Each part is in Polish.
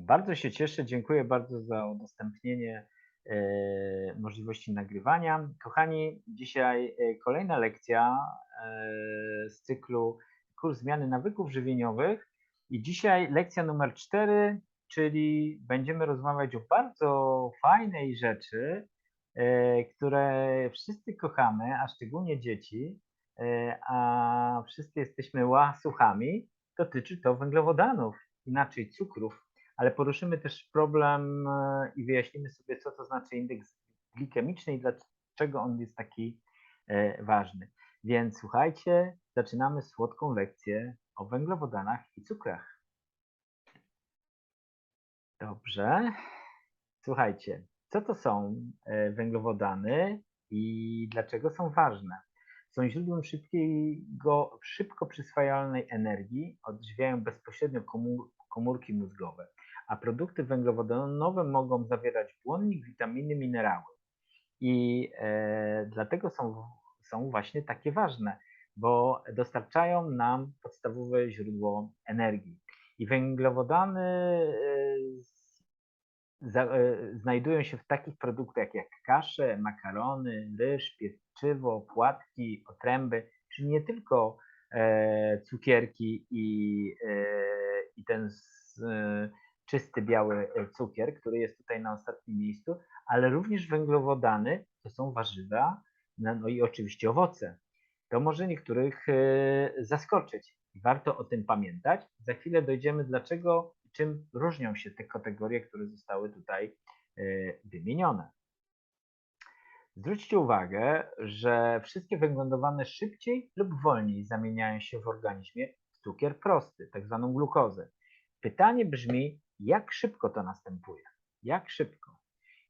Bardzo się cieszę, dziękuję bardzo za udostępnienie e, możliwości nagrywania. Kochani, dzisiaj e, kolejna lekcja e, z cyklu Kurs Zmiany Nawyków Żywieniowych i dzisiaj lekcja numer 4, czyli będziemy rozmawiać o bardzo fajnej rzeczy, które wszyscy kochamy, a szczególnie dzieci, a wszyscy jesteśmy łasuchami. Dotyczy to węglowodanów, inaczej cukrów ale poruszymy też problem e, i wyjaśnimy sobie, co to znaczy indeks glikemiczny i dlaczego on jest taki e, ważny. Więc słuchajcie, zaczynamy słodką lekcję o węglowodanach i cukrach. Dobrze. Słuchajcie, co to są e, węglowodany i dlaczego są ważne? Są źródłem szybkiego, szybko przyswajalnej energii, odżywiają bezpośrednio komórki mózgowe a produkty węglowodanowe mogą zawierać błonnik, witaminy, minerały. I e, dlatego są, są właśnie takie ważne, bo dostarczają nam podstawowe źródło energii. I węglowodany e, e, znajdują się w takich produktach jak kasze, makarony, ryż, pieczywo, płatki, otręby, czyli nie tylko cukierki i, i ten czysty biały e, cukier, który jest tutaj na ostatnim miejscu, ale również węglowodany to są warzywa, no, no i oczywiście owoce. To może niektórych e, zaskoczyć. Warto o tym pamiętać. Za chwilę dojdziemy, dlaczego, czym różnią się te kategorie, które zostały tutaj e, wymienione. Zwróćcie uwagę, że wszystkie węglowodany szybciej lub wolniej zamieniają się w organizmie w cukier prosty, tak zwaną glukozę. Pytanie brzmi, jak szybko to następuje? Jak szybko?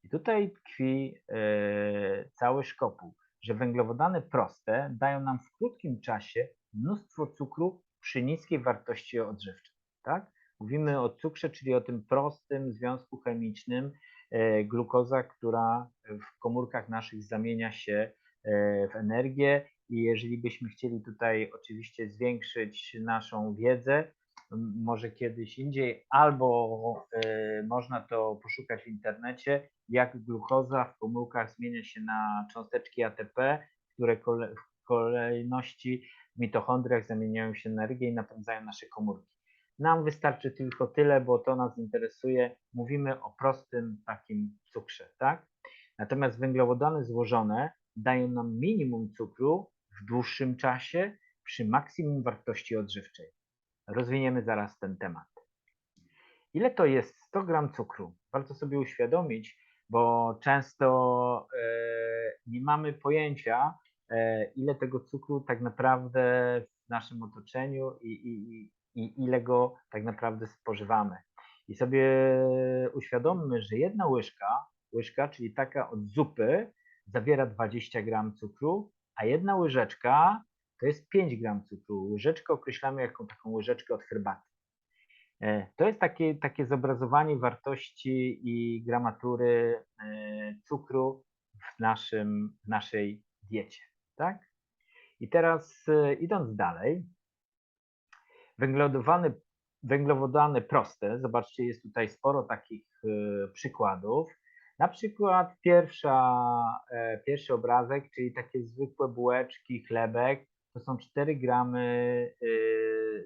I tutaj tkwi e, cały szkopuł, że węglowodany proste dają nam w krótkim czasie mnóstwo cukru przy niskiej wartości odżywczej. Tak? Mówimy o cukrze, czyli o tym prostym związku chemicznym, e, glukoza, która w komórkach naszych zamienia się e, w energię i jeżeli byśmy chcieli tutaj oczywiście zwiększyć naszą wiedzę, może kiedyś indziej, albo y, można to poszukać w internecie, jak glukoza w komórkach zmienia się na cząsteczki ATP, które w kolejności w mitochondriach zamieniają się na energię i napędzają nasze komórki. Nam wystarczy tylko tyle, bo to nas interesuje. Mówimy o prostym takim cukrze, tak? Natomiast węglowodany złożone dają nam minimum cukru w dłuższym czasie przy maksimum wartości odżywczej. Rozwiniemy zaraz ten temat. Ile to jest 100 gram cukru? Warto sobie uświadomić, bo często e, nie mamy pojęcia, e, ile tego cukru tak naprawdę w naszym otoczeniu i, i, i ile go tak naprawdę spożywamy. I sobie uświadommy, że jedna łyżka, łyżka, czyli taka od zupy, zawiera 20 gram cukru, a jedna łyżeczka to jest 5 gram cukru. Łyżeczkę określamy jako taką łyżeczkę od herbaty. E, to jest takie, takie zobrazowanie wartości i gramatury e, cukru w, naszym, w naszej diecie. Tak? I teraz e, idąc dalej, węglowodany, węglowodany proste, zobaczcie, jest tutaj sporo takich przykładów. Na przykład pierwsza, pierwszy obrazek, czyli takie zwykłe bułeczki, chlebek, to są 4 gramy,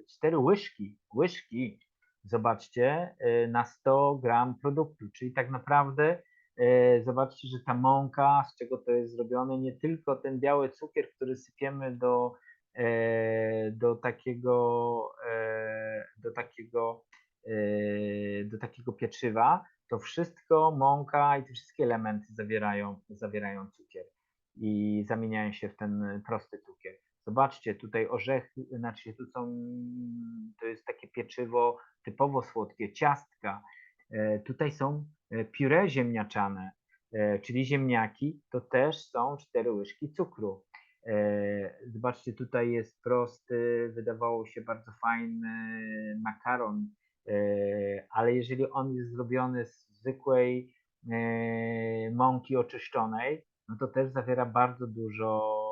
4 y, łyżki, łyżki, zobaczcie, y, na 100 gram produktu, czyli tak naprawdę y, zobaczcie, że ta mąka, z czego to jest zrobione, nie tylko ten biały cukier, który sypiemy do, do takiego, do takiego, do takiego pieczywa, to wszystko, mąka i te wszystkie elementy zawierają, zawierają cukier i zamieniają się w ten prosty cukier. Zobaczcie, tutaj orzechy, znaczy tu są, to jest takie pieczywo typowo słodkie, ciastka. E, tutaj są e, puree ziemniaczane, e, czyli ziemniaki, to też są cztery łyżki cukru. Zobaczcie, tutaj jest prosty, wydawało się bardzo fajny makaron, ale jeżeli on jest zrobiony z zwykłej mąki oczyszczonej, no to też zawiera bardzo dużo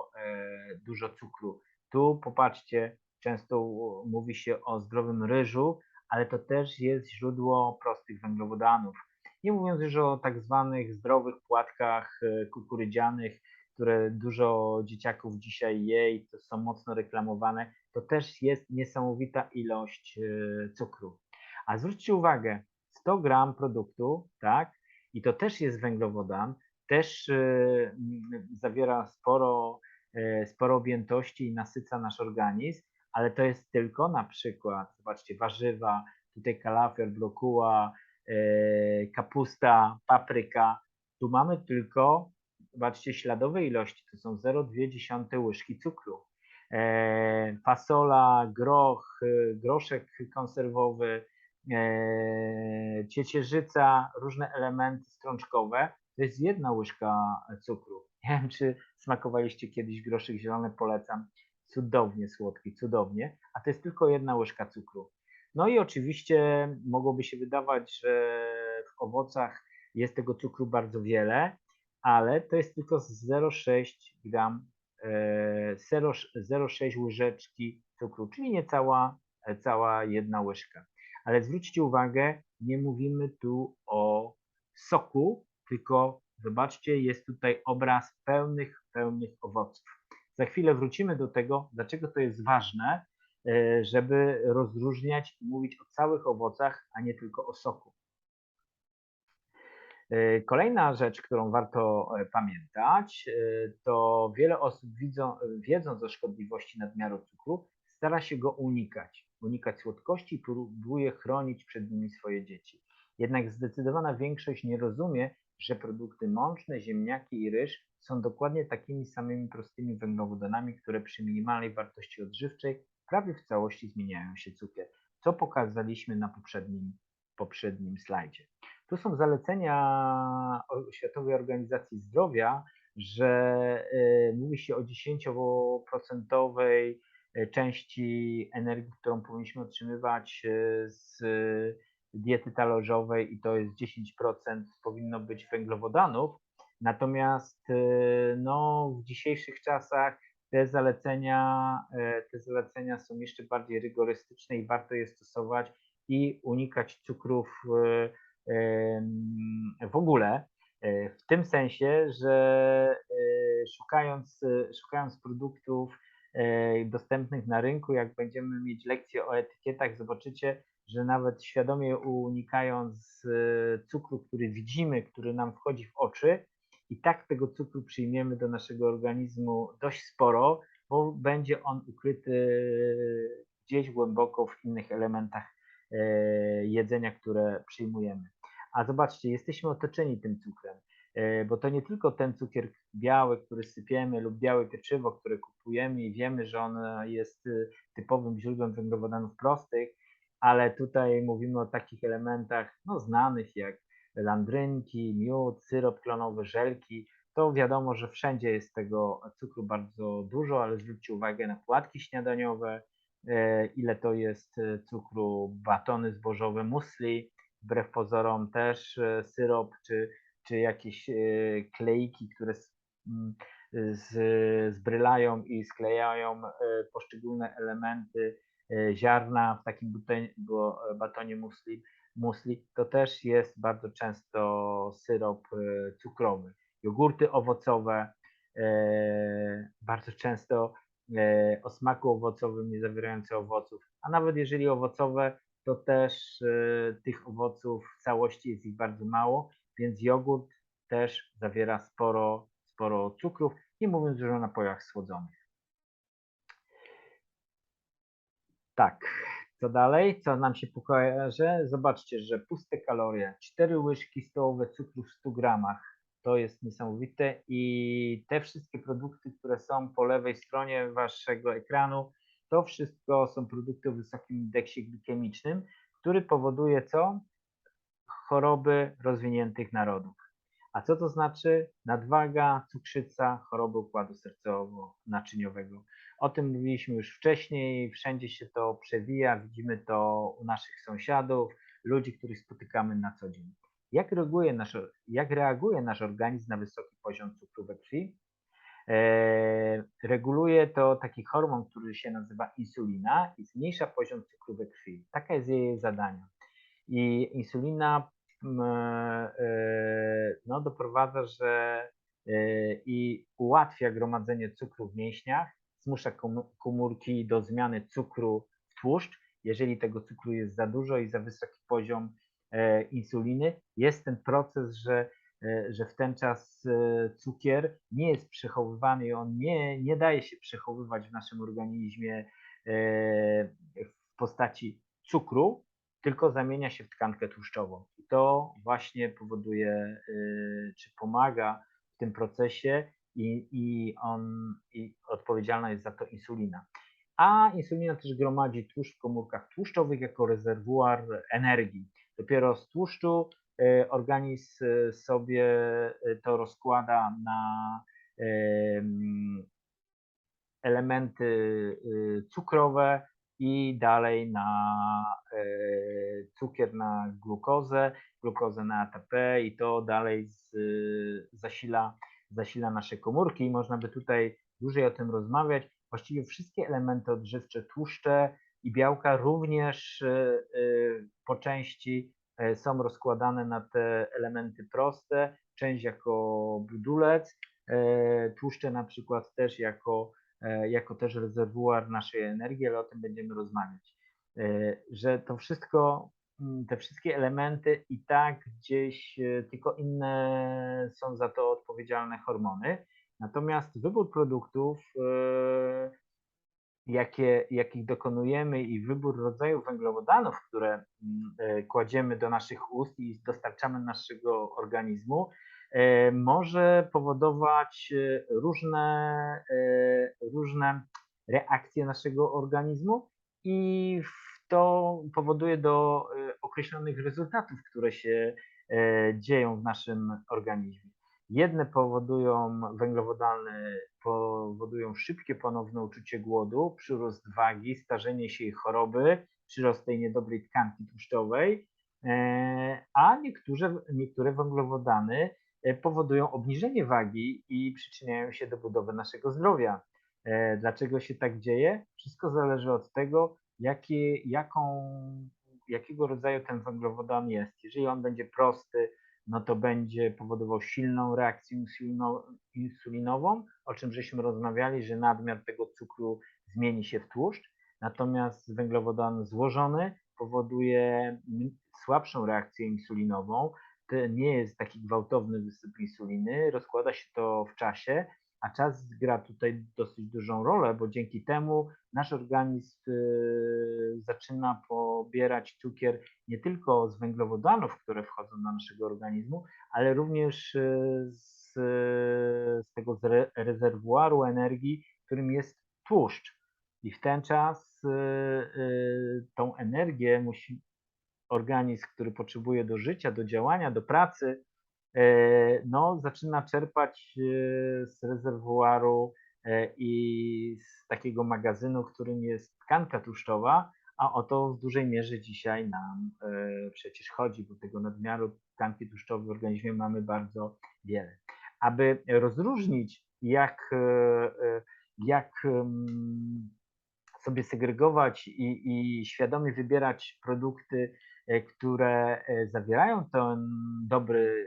dużo cukru. Tu popatrzcie, często mówi się o zdrowym ryżu, ale to też jest źródło prostych węglowodanów. Nie mówiąc już o tak zwanych zdrowych płatkach e, kukurydzianych, które dużo dzieciaków dzisiaj je i to są mocno reklamowane, to też jest niesamowita ilość e, cukru. A zwróćcie uwagę, 100 gram produktu, tak, i to też jest węglowodan, też e, zawiera sporo, sporo objętości i nasyca nasz organizm, ale to jest tylko na przykład, zobaczcie, warzywa, tutaj kalafior, brokuła, E, kapusta, papryka. Tu mamy tylko, zobaczcie, śladowe ilości, to są 0,2 łyżki cukru. E, fasola, groch, e, groszek konserwowy, ciecierzyca, różne elementy strączkowe, to jest jedna łyżka cukru. Nie wiem, czy smakowaliście kiedyś groszek zielony, polecam. Cudownie słodki, cudownie, a to jest tylko jedna łyżka cukru. No i oczywiście mogłoby się wydawać, że w owocach jest tego cukru bardzo wiele, ale to jest tylko 0,6 gram, 0,6 e, łyżeczki cukru, czyli niecała cała jedna łyżka. Ale zwróćcie uwagę, nie mówimy tu o soku, tylko zobaczcie, jest tutaj obraz pełnych, pełnych owoców. Za chwilę wrócimy do tego, dlaczego to jest ważne, E, żeby rozróżniać i mówić o całych owocach, a nie tylko o soku. E, kolejna rzecz, którą warto e, pamiętać, to wiele osób widzą, wiedząc o szkodliwości nadmiaru cukru, stara się go unikać. Unikać słodkości i próbuje chronić przed nimi swoje dzieci. Jednak zdecydowana większość nie rozumie, że produkty mączne, ziemniaki i ryż są dokładnie takimi samymi prostymi węglowodanami, które przy minimalnej wartości odżywczej prawie w całości zmieniają się cukier, co pokazaliśmy na poprzednim, poprzednim slajdzie. Tu są zalecenia Światowej Organizacji Zdrowia, że e, mówi się o 10% e, części energii, którą powinniśmy otrzymywać e, z diety talerzowej i to jest 10% powinno być węglowodanów. Natomiast no, w dzisiejszych czasach te zalecenia, e, te zalecenia są jeszcze bardziej rygorystyczne i warto je stosować i unikać cukrów e, w ogóle. E, w tym sensie, że szukając, szukając produktów dostępnych na rynku, jak będziemy mieć lekcje o etykietach, zobaczycie, że nawet świadomie unikając cukru, który widzimy, który nam wchodzi w oczy, i tak tego cukru przyjmiemy do naszego organizmu dość sporo, bo będzie on ukryty gdzieś głęboko w innych elementach e, jedzenia, które przyjmujemy. A zobaczcie, jesteśmy otoczeni tym cukrem, e, bo to nie tylko ten cukier biały, który sypiemy, lub białe pieczywo, które kupujemy i wiemy, że on jest typowym źródłem węglowodanów prostych, ale tutaj mówimy o takich elementach no, znanych jak landrynki, miód, syrop klonowy, żelki, to wiadomo, że wszędzie jest tego cukru bardzo dużo, ale zwróćcie uwagę na płatki śniadaniowe, e, ile to jest e, cukru, batony zbożowe, musli, wbrew pozorom też e, syrop, czy, czy jakieś kleiki, które zbrylają i sklejają poszczególne elementy ziarna w takim batonie musli musli, to też jest bardzo często syrop e, cukrowy. Jogurty owocowe, e, bardzo często e, o smaku owocowym, nie zawierające owoców, a nawet jeżeli owocowe, to też tych owoców w całości jest ich bardzo mało, więc jogurt też zawiera sporo, sporo cukrów, nie mówiąc już o napojach słodzonych. Tak, co dalej? Co nam się pokaże? Zobaczcie, że puste kalorie, 4 łyżki stołowe cukru w 100 gramach. To jest niesamowite i te wszystkie produkty, które są po lewej stronie waszego ekranu, to wszystko są produkty o wysokim indeksie glikemicznym, który powoduje co? Choroby rozwiniętych narodów. A co to znaczy? Nadwaga, cukrzyca, choroby układu sercowo-naczyniowego. O tym mówiliśmy już wcześniej, wszędzie się to przewija, widzimy to u naszych sąsiadów, ludzi, których spotykamy na co dzień. Jak reaguje nasz, jak reaguje nasz organizm na wysoki poziom cukru we krwi? E, reguluje to taki hormon, który się nazywa insulina i zmniejsza poziom cukru we krwi. Taka jest jej zadanie. I insulina no, doprowadza, że e, i ułatwia gromadzenie cukru w mięśniach, zmusza komórki do zmiany cukru w tłuszcz. Jeżeli tego cukru jest za dużo i za wysoki poziom insuliny, jest ten proces, że E, że w ten czas e, cukier nie jest przechowywany i on nie, nie daje się przechowywać w naszym organizmie e, w postaci cukru, tylko zamienia się w tkankę tłuszczową. To właśnie powoduje, czy pomaga w tym procesie i, i, on, i odpowiedzialna jest za to insulina. A insulina też gromadzi tłuszcz w komórkach tłuszczowych jako rezerwuar energii. Dopiero z tłuszczu E, organizm e, sobie to rozkłada na elementy cukrowe i dalej na cukier na glukozę, glukozę na ATP i to dalej z, zasila, zasila nasze komórki. Można by tutaj dłużej o tym rozmawiać. Właściwie wszystkie elementy odżywcze, tłuszcze i białka również po części E, są rozkładane na te elementy proste, część jako budulec, e, tłuszcze na przykład też jako, e, jako też rezerwuar naszej energii, ale o tym będziemy rozmawiać. Że to wszystko, mm, te wszystkie elementy i tak gdzieś tylko inne są za to odpowiedzialne hormony. Natomiast wybór produktów jakie, jakich dokonujemy i wybór rodzaju węglowodanów, które mm, e, kładziemy do naszych ust i dostarczamy naszego organizmu, e, może powodować e, różne, różne reakcje naszego organizmu i to powoduje do określonych rezultatów, które się dzieją w naszym organizmie. Jedne powodują węglowodany, powodują szybkie ponowne uczucie głodu, przyrost wagi, starzenie się i choroby, przyrost tej niedobrej tkanki tłuszczowej, e, a niektóre, niektóre węglowodany e, powodują obniżenie wagi i przyczyniają się do budowy naszego zdrowia. E, dlaczego się tak dzieje? Wszystko zależy od tego, jakie, jaką, jakiego rodzaju ten węglowodan jest. Jeżeli on będzie prosty, no to będzie powodował silną reakcję insulinową, o czym żeśmy rozmawiali, że nadmiar tego cukru zmieni się w tłuszcz, natomiast węglowodan złożony powoduje słabszą reakcję insulinową, nie jest taki gwałtowny wysyp insuliny, rozkłada się to w czasie, a czas gra tutaj dosyć dużą rolę, bo dzięki temu nasz organizm y, zaczyna pobierać cukier nie tylko z węglowodanów, które wchodzą do naszego organizmu, ale również y, z, z tego z rezerwuaru energii, którym jest tłuszcz. I w ten czas y, tą energię musi organizm, który potrzebuje do życia, do działania, do pracy, E, no, zaczyna czerpać e, z rezerwuaru e, i z takiego magazynu, którym jest tkanka tłuszczowa, a o to w dużej mierze dzisiaj nam przecież chodzi, bo tego nadmiaru tkanki tłuszczowej w organizmie mamy bardzo wiele. Aby rozróżnić, jak, jak sobie segregować i, i świadomie wybierać produkty, które e, zawierają ten dobry,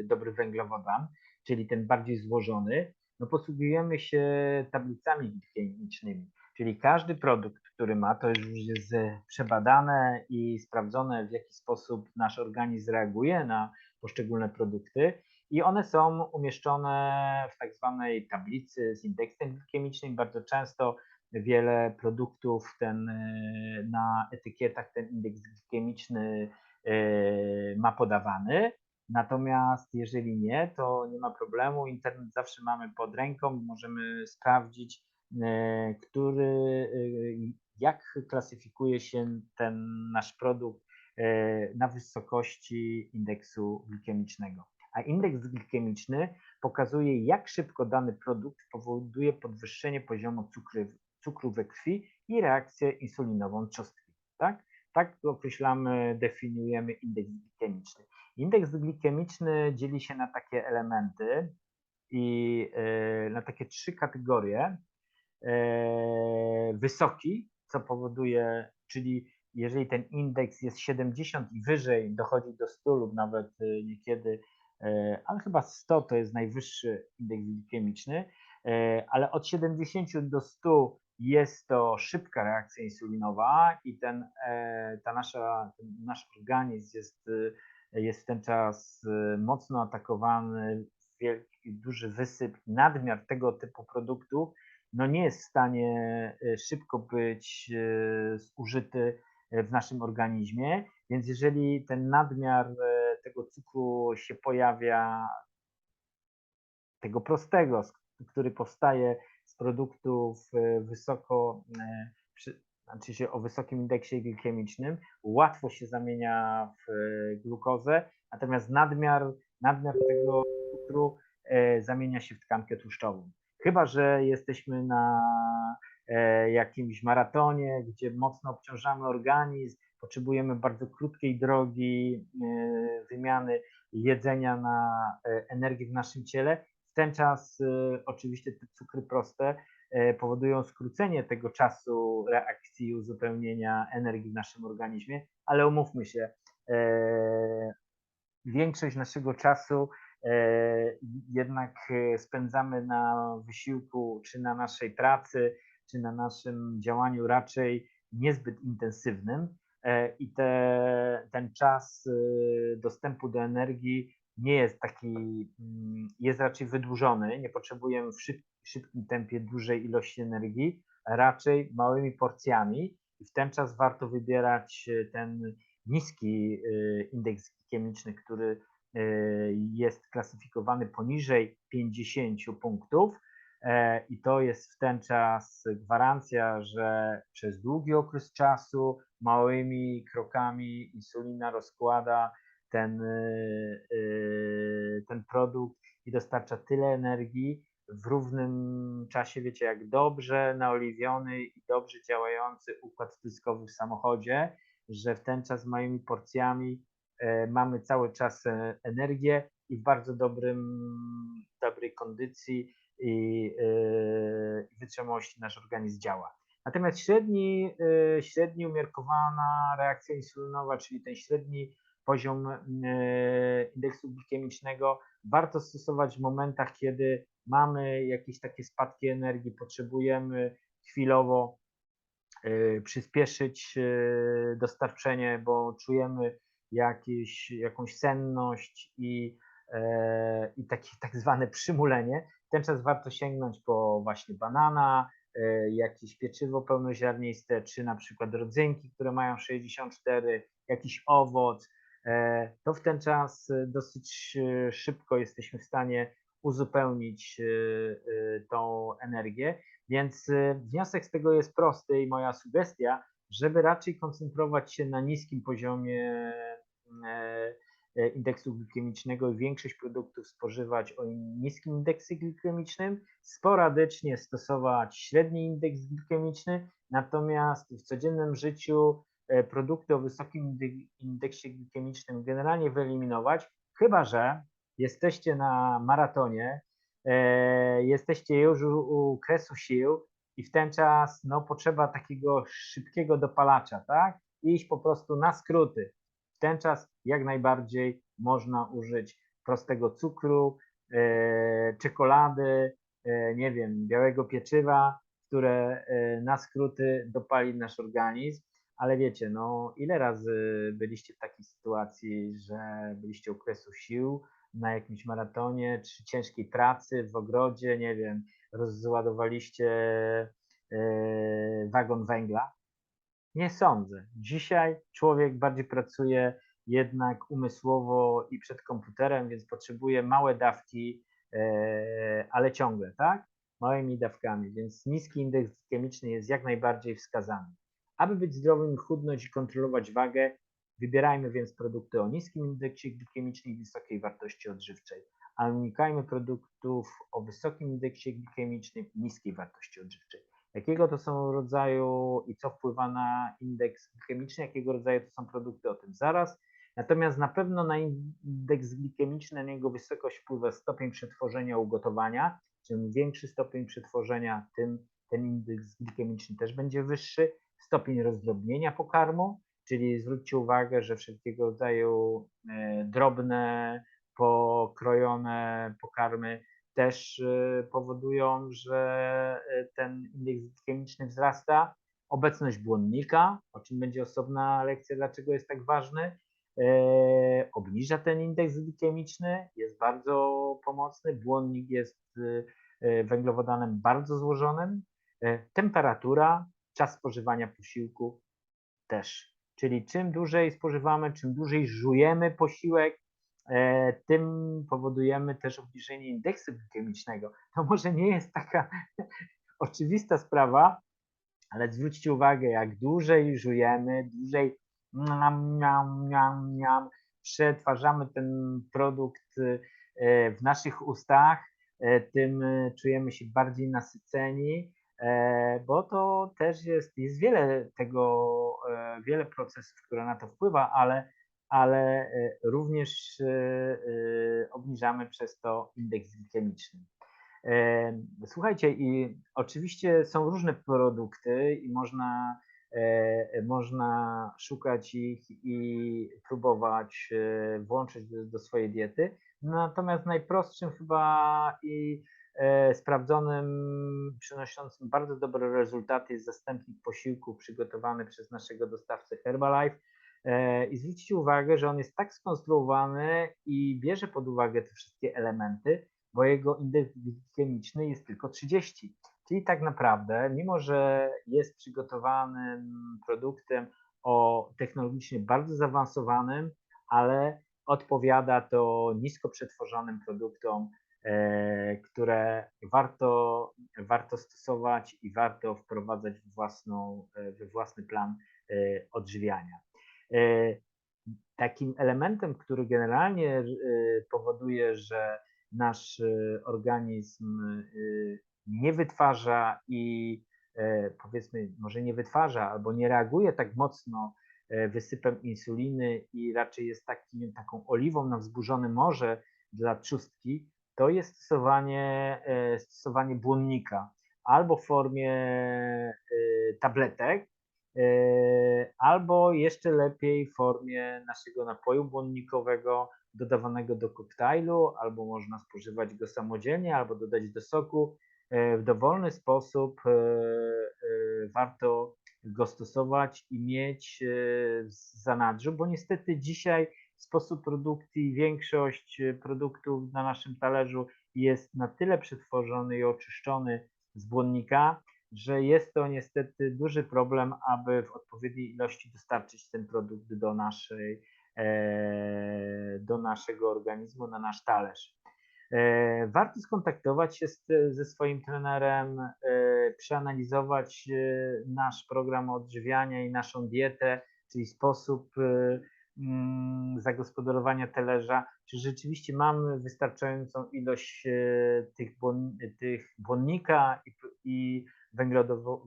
e, dobry węglowodan, czyli ten bardziej złożony, no posługujemy się tablicami chemicznymi, czyli każdy produkt, który ma, to już jest przebadane i sprawdzone, w jaki sposób nasz organizm reaguje na poszczególne produkty i one są umieszczone w tak zwanej tablicy z indeksem chemicznym. Bardzo często wiele produktów ten, e, na etykietach ten indeks glikemiczny e, ma podawany. Natomiast jeżeli nie, to nie ma problemu. Internet zawsze mamy pod ręką, możemy sprawdzić, e, który, jak klasyfikuje się ten nasz produkt na wysokości indeksu glikemicznego. A indeks glikemiczny pokazuje, jak szybko dany produkt powoduje podwyższenie poziomu cukru, cukru we krwi i reakcję insulinową trzustki. Tak? tak określamy, definiujemy indeks glikemiczny. Indeks glikemiczny dzieli się na takie elementy, i e, na takie trzy kategorie. E, wysoki, co powoduje, czyli jeżeli ten indeks jest 70 i wyżej, dochodzi do 100 lub nawet e, niekiedy, ale chyba 100 to jest najwyższy indeks glikemiczny, ale od 70 do 100 jest to szybka reakcja insulinowa i ten, ta nasza, ten nasz organizm jest, jest w ten czas mocno atakowany, wielki, duży wysyp, nadmiar tego typu produktów no nie jest w stanie e, szybko być e, zużyty e, w naszym organizmie, więc jeżeli ten nadmiar tego cukru się pojawia, tego prostego, który powstaje z produktów wysoko, znaczy się o wysokim indeksie glikemicznym, łatwo się zamienia w glukozę, natomiast nadmiar, nadmiar tego cukru zamienia się w tkankę tłuszczową. Chyba, że jesteśmy na e, jakimś maratonie, gdzie mocno obciążamy organizm, potrzebujemy bardzo krótkiej drogi e, wymiany jedzenia na e, energię w naszym ciele. Ten czas oczywiście te cukry proste powodują skrócenie tego czasu reakcji uzupełnienia energii w naszym organizmie, ale umówmy się, większość naszego czasu E, jednak e, spędzamy na wysiłku, czy na naszej pracy, czy na naszym działaniu raczej niezbyt intensywnym e, i te, ten czas dostępu do energii nie jest taki, mm, jest raczej wydłużony, nie potrzebujemy w szyb, szybkim tempie dużej ilości energii, raczej małymi porcjami i w ten czas warto wybierać ten niski indeks chemiczny, który Y, jest klasyfikowany poniżej 50 punktów e, i to jest w ten czas gwarancja, że przez długi okres czasu małymi krokami insulina rozkłada ten, y, y, ten produkt i dostarcza tyle energii w równym czasie, wiecie, jak dobrze naoliwiony i dobrze działający układ wtryskowy w samochodzie, że w ten czas małymi porcjami E, mamy cały czas e, energię i w bardzo dobrym, dobrej kondycji i, e, wytrzymałości nasz organizm działa. Natomiast średni, średni umiarkowana reakcja insulinowa, czyli ten średni poziom indeksu glikemicznego warto stosować w momentach, kiedy mamy jakieś takie spadki energii, potrzebujemy chwilowo przyspieszyć dostarczenie, bo czujemy jakieś, jakąś senność i, e, i takie tak zwane przymulenie, ten czas warto sięgnąć po właśnie banana, e, jakieś pieczywo pełnoziarniste, czy na przykład rodzynki, które mają 64, jakiś owoc, e, to w ten czas dosyć szybko jesteśmy w stanie uzupełnić tą energię. Więc wniosek z tego jest prosty i moja sugestia, żeby raczej koncentrować się na niskim poziomie E, e, indeksu glikemicznego i większość produktów spożywać o niskim indeksie glikemicznym, sporadycznie stosować średni indeks glikemiczny, natomiast w codziennym życiu e, produkty o wysokim indeksie glikemicznym generalnie wyeliminować, chyba że jesteście na maratonie, jesteście już u, kresu sił i w ten czas no, potrzeba takiego szybkiego dopalacza, tak? Iść po prostu na skróty, w ten czas jak najbardziej można użyć prostego cukru, e, czekolady, e, nie wiem, białego pieczywa, które e, na skróty dopali nasz organizm. Ale wiecie, no ile razy byliście w takiej sytuacji, że byliście u kresu sił na jakimś maratonie, czy ciężkiej pracy w ogrodzie, nie wiem, rozładowaliście wagon węgla nie sądzę. Dzisiaj człowiek bardziej pracuje jednak umysłowo i przed komputerem, więc potrzebuje małe dawki, e, ale ciągle, tak? Małymi dawkami, więc niski indeks chemiczny jest jak najbardziej wskazany. Aby być zdrowym, chudnąć i kontrolować wagę, wybierajmy więc produkty o niskim indeksie glikemicznym i wysokiej wartości odżywczej, a unikajmy produktów o wysokim indeksie glikemicznym i niskiej wartości odżywczej jakiego to są rodzaju i co wpływa na indeks chemiczny, jakiego rodzaju to są produkty, o tym zaraz. Natomiast na pewno na indeks glikemiczny, na jego wysokość wpływa stopień przetworzenia ugotowania. Czym większy stopień przetworzenia, tym ten indeks glikemiczny też będzie wyższy. Stopień rozdrobnienia pokarmu, czyli zwróćcie uwagę, że wszelkiego rodzaju e, drobne, pokrojone pokarmy też e, powodują, że e, ten indeks glikemiczny wzrasta. Obecność błonnika, o czym będzie osobna lekcja, dlaczego jest tak ważny, obniża ten indeks glikemiczny, jest bardzo pomocny. Błonnik jest węglowodanem bardzo złożonym. Temperatura, czas spożywania posiłku też. Czyli czym dłużej spożywamy, czym dłużej żujemy posiłek, e, tym powodujemy też obniżenie indeksu glikemicznego. To może nie jest taka oczywista sprawa, ale zwróćcie uwagę, jak dłużej żujemy, dłużej miam, miam, miam, miam, przetwarzamy ten produkt e, w naszych ustach, e, tym czujemy się bardziej nasyceni, bo to też jest, jest wiele tego, e, wiele procesów, które na to wpływa, ale, ale e, również obniżamy przez to indeks glikemiczny. Słuchajcie, i oczywiście są różne produkty i można, można szukać ich i próbować włączyć do, do swojej diety. Natomiast najprostszym chyba i E, sprawdzonym, przynoszącym bardzo dobre rezultaty jest zastępnik posiłku przygotowany przez naszego dostawcę Herbalife. E, I zwróćcie uwagę, że on jest tak skonstruowany i bierze pod uwagę te wszystkie elementy, bo jego indeks glikemiczny jest tylko 30. Czyli tak naprawdę, mimo że jest przygotowanym produktem o technologicznie bardzo zaawansowanym, ale odpowiada to nisko przetworzonym produktom E, które warto, warto stosować i warto wprowadzać w, własną, e, w własny plan e, odżywiania. Takim elementem, który generalnie powoduje, że nasz organizm nie wytwarza i powiedzmy, może nie wytwarza albo nie reaguje tak mocno wysypem insuliny i raczej jest takim, taką oliwą na wzburzone morze dla trzustki, to jest stosowanie, e, stosowanie błonnika albo w formie e, tabletek, e, albo jeszcze lepiej w formie naszego napoju błonnikowego dodawanego do koktajlu, albo można spożywać go samodzielnie, albo dodać do soku. W dowolny sposób warto go stosować i mieć w zanadrzu, bo niestety dzisiaj sposób produkcji, większość e, produktów na naszym talerzu jest na tyle przetworzony i oczyszczony z błonnika, że jest to niestety duży problem, aby w odpowiedniej ilości dostarczyć ten produkt do, naszej, e, do naszego organizmu, na nasz talerz. E, warto skontaktować się ze swoim trenerem, przeanalizować nasz program odżywiania i naszą dietę, czyli sposób Mm, zagospodarowania talerza, czy rzeczywiście mamy wystarczającą ilość e, tych, błon, tych błonnika i, i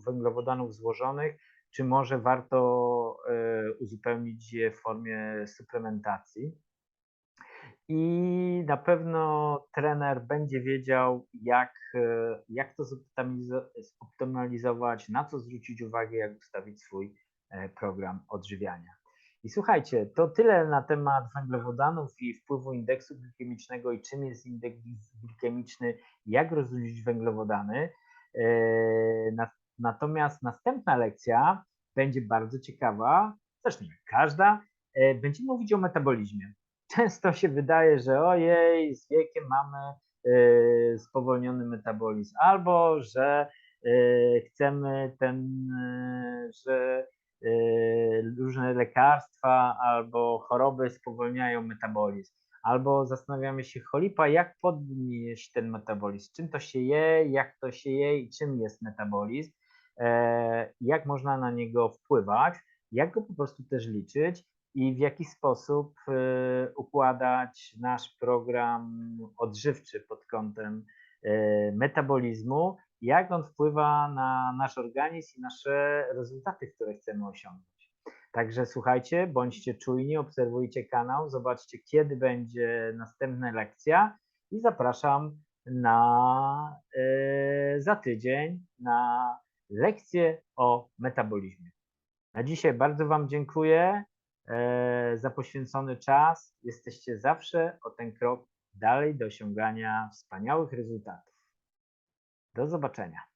węglowodanów złożonych, czy może warto e, uzupełnić je w formie suplementacji. I na pewno trener będzie wiedział, jak, e, jak to zoptymalizować, na co zwrócić uwagę, jak ustawić swój program odżywiania. I słuchajcie, to tyle na temat węglowodanów i wpływu indeksu glikemicznego i czym jest indeks glikemiczny, jak rozróżnić węglowodany. E, natomiast następna lekcja będzie bardzo ciekawa, zresztą jak każda, e, będziemy mówić o metabolizmie. Często się wydaje, że ojej, z wiekiem mamy e, spowolniony metabolizm, albo że chcemy ten, że różne lekarstwa albo choroby spowolniają metabolizm. Albo zastanawiamy się, cholipa, jak podnieść ten metabolizm? Czym to się je, jak to się je i czym jest metabolizm? E, jak można na niego wpływać? Jak go po prostu też liczyć? I w jaki sposób y, układać nasz program odżywczy pod kątem y, metabolizmu jak on wpływa na nasz organizm i nasze rezultaty, które chcemy osiągnąć. Także słuchajcie, bądźcie czujni, obserwujcie kanał, zobaczcie kiedy będzie następna lekcja i zapraszam na e, za tydzień na lekcję o metabolizmie. Na dzisiaj bardzo Wam dziękuję e, za poświęcony czas. Jesteście zawsze o ten krok dalej do osiągania wspaniałych rezultatów. Do zobaczenia.